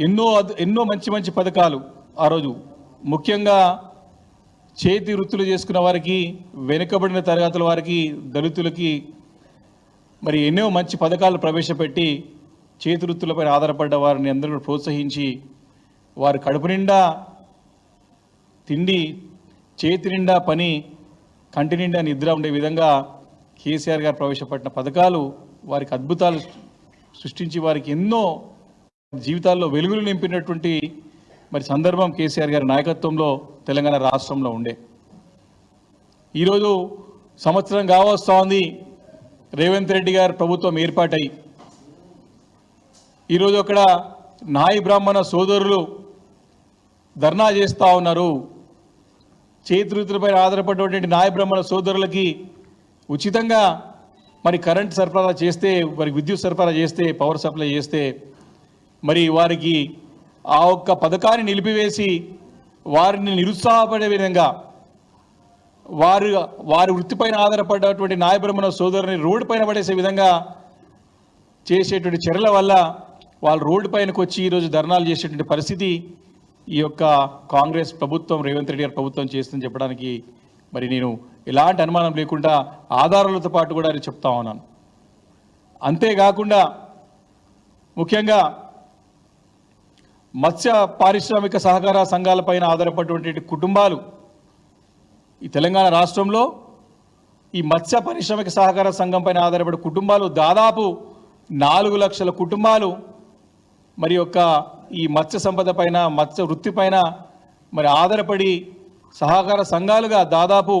ఎన్నో అద్- ఎన్నో మంచి మంచి పథకాలు ఆ రోజు. ముఖ్యంగా చేతి వృత్తులు చేసుకున్న వారికి వెనుకబడిన తరగతుల వారికి దళితులకి మరి ఎన్నో మంచి పథకాలు ప్రవేశపెట్టి చేతి వృత్తులపై ఆధారపడ్డ వారిని అందరూ ప్రోత్సహించి వారి కడుపు నిండా తిండి చేతి నిండా పని కంటి నిండా నిద్ర ఉండే విధంగా కేసీఆర్ గారు ప్రవేశపెట్టిన పథకాలు వారికి అద్భుతాలు సృష్టించి వారికి ఎన్నో జీవితాల్లో వెలుగులు నింపినటువంటి మరి సందర్భం కేసీఆర్ గారి నాయకత్వంలో తెలంగాణ రాష్ట్రంలో ఉండే. ఈరోజు సంవత్సరం కావస్తా ఉంది. రేవంత్ రెడ్డి గారి ప్రభుత్వం ఏర్పాటై. ఈరోజు అక్కడ నాయి బ్రాహ్మణ సోదరులు ధర్నా చేస్తూ ఉన్నారు. చేతివృత్తులపై ఆధారపడినటువంటి నాయ బ్రాహ్మణ సోదరులకి ఉచితంగా మరి కరెంట్ సరఫరా చేస్తే మరి విద్యుత్ సరఫరా చేస్తే పవర్ సప్లై చేస్తే మరి వారికి ఆ ఒక్క పథకాన్ని నిలిపివేసి వారిని నిరుత్సాహపడే విధంగా వారు వారి వృత్తిపైన ఆధారపడ్డటువంటి నాయబ్రహ్మణ సోదరుని రోడ్డు పైన పడేసే విధంగా చేసేటువంటి చర్యల వల్ల వాళ్ళు రోడ్డు పైనకు వచ్చి ఈరోజు ధర్నాలు చేసేటువంటి పరిస్థితి ఈ యొక్క కాంగ్రెస్ ప్రభుత్వం రేవంత్ రెడ్డి గారి ప్రభుత్వం చేస్తుందని చెప్పడానికి మరి నేను ఎలాంటి అనుమానం లేకుండా ఆధారాలతో పాటు కూడా నేను చెప్తా ఉన్నాను. అంతేకాకుండా ముఖ్యంగా మత్స్య పారిశ్రామిక సహకార సంఘాలపైన ఆధారపడినటువంటి కుటుంబాలు ఈ తెలంగాణ రాష్ట్రంలో ఈ మత్స్య పారిశ్రామిక సహకార సంఘం పైన ఆధారపడే కుటుంబాలు దాదాపు నాలుగు లక్షల కుటుంబాలు మరి యొక్క ఈ మత్స్య సంపద పైన మత్స్య వృత్తి పైన మరి ఆధారపడి సహకార సంఘాలుగా దాదాపు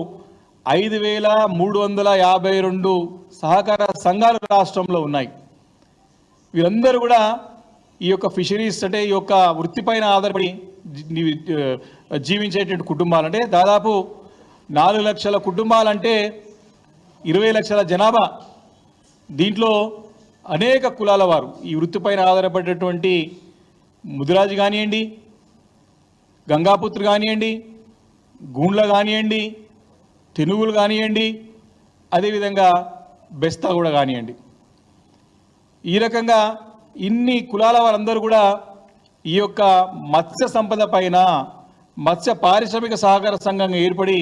ఐదు వేల మూడు వందల యాభై రెండు సహకార సంఘాలు రాష్ట్రంలో ఉన్నాయి. వీరందరూ కూడా ఈ యొక్క ఫిషరీస్ అంటే ఈ యొక్క వృత్తిపైన ఆధారపడి జీవించేటువంటి కుటుంబాలు అంటే దాదాపు నాలుగు లక్షల కుటుంబాలంటే ఇరవై లక్షల జనాభా. దీంట్లో అనేక కులాల వారు. ఈ వృత్తిపైన ఆధారపడేటువంటి ముదిరాజు కానివ్వండి గంగాపుత్రు కానివ్వండి గూండ్ల కానివ్వండి తెనుగులు కానివ్వండి అదేవిధంగా బెస్తా కూడా కానివ్వండి. ఈ రకంగా ఇన్ని కులాల వారందరూ కూడా ఈ యొక్క మత్స్య సంపద పైన మత్స్య పారిశ్రామిక సహకార సంఘంగా ఏర్పడి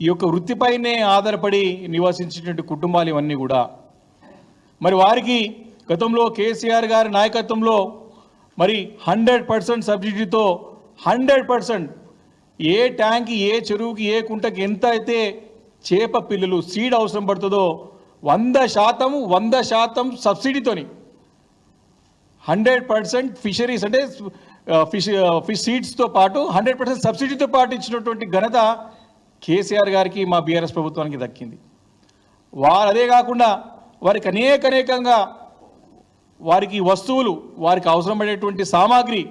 ఈ యొక్క వృత్తిపైనే ఆధారపడి నివసించేటువంటి కుటుంబాలు ఇవన్నీ కూడా. మరి వారికి గతంలో కేసీఆర్ గారి నాయకత్వంలో మరి హండ్రెడ్ పర్సెంట్ సబ్సిడీతో హండ్రెడ్ పర్సెంట్ ఏ ట్యాంక్ ఏ చెరువుకి ఏ కుంటకి ఎంత అయితే చేప పిల్లలు సీడ్ అవసరం పడుతుందో వంద శాతం వంద శాతం సబ్సిడీతోని హండ్రెడ్ పర్సెంట్ ఫిషరీస్ అంటే ఫిష్ ఫిష్ సీడ్స్తో పాటు హండ్రెడ్ పర్సెంట్ సబ్సిడీతో పాటు ఇచ్చినటువంటి ఘనత కేసీఆర్ గారికి మా బీఆర్ఎస్ ప్రభుత్వానికి దక్కింది. వారు అదే కాకుండా వారికి అనేక అనేకంగా వారికి వస్తువులు వారికి అవసరమైనటువంటి సామాగ్రి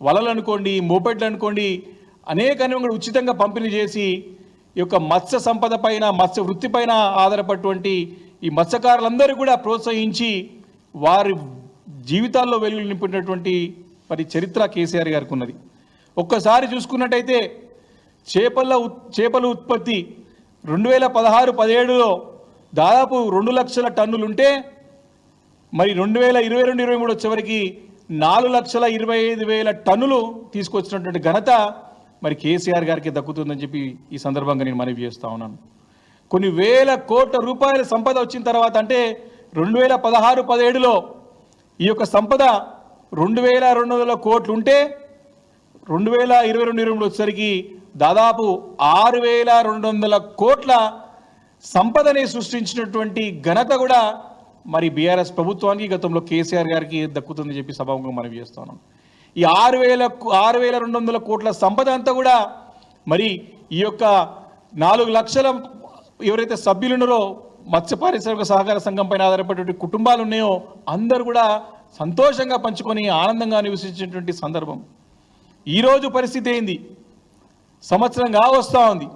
వలలు అనుకోండి మోపెడ్లు అనుకోండి అనేక అనేక ఉచితంగా పంపిణీ చేసి ఈ యొక్క మత్స్య సంపద పైన మత్స్య వృత్తి పైన ఆధారపడినటువంటి ఈ మత్స్యకారులందరూ కూడా ప్రోత్సహించి వారి జీవితాల్లో వెలుగులు నింపినటువంటి మరి చరిత్ర కేసీఆర్ గారికి ఉన్నది ఒక్కసారి చూసుకున్నట్టయితే చేపల ఉత్- చేపల ఉత్పత్తి రెండు వేల పదహారు పదిహేడులో దాదాపు రెండు లక్షల టన్నులుంటే మరి రెండు వేల ఇరవై రెండు ఇరవై మూడు వచ్చేవరకు నాలుగు లక్షల ఇరవై ఐదు వేల టన్నులు తీసుకొచ్చినటువంటి ఘనత మరి కేసీఆర్ గారికి దక్కుతుందని చెప్పి ఈ సందర్భంగా నేను మనవి చేస్తా ఉన్నాను. కొన్ని వేల కోట్ల రూపాయల సంపద వచ్చిన తర్వాత అంటే రెండు వేల పదహారు పదిహేడులో ఈ యొక్క సంపద రెండు వేల రెండు వందల కోట్లు ఉంటే రెండు వేల ఇరవై రెండు ఇరవై మూడు వచ్చేసరికి దాదాపు ఆరు వేల రెండు వందల కోట్ల సంపదని సృష్టించినటువంటి ఘనత కూడా మరి బీఆర్ఎస్ ప్రభుత్వానికి గతంలో కేసీఆర్ గారికి దక్కుతుందని చెప్పి సభాముఖంగా మనం చేస్తున్నాం ఈ ఆరు వేల ఆరు వేల రెండు వందల కోట్ల సంపద అంతా కూడా మరి ఈ యొక్క నాలుగు లక్షల ఎవరైతే సభ్యులున్నారో మత్స్య పారిశ్రామిక సహకార సంఘం పైన ఆధారపడేటువంటి కుటుంబాలు ఉన్నాయో అందరూ కూడా సంతోషంగా పంచుకొని ఆనందంగా నివసించేటువంటి సందర్భం. ఈరోజు పరిస్థితి ఏంది? సంవత్సరం వస్తూ ఉంది.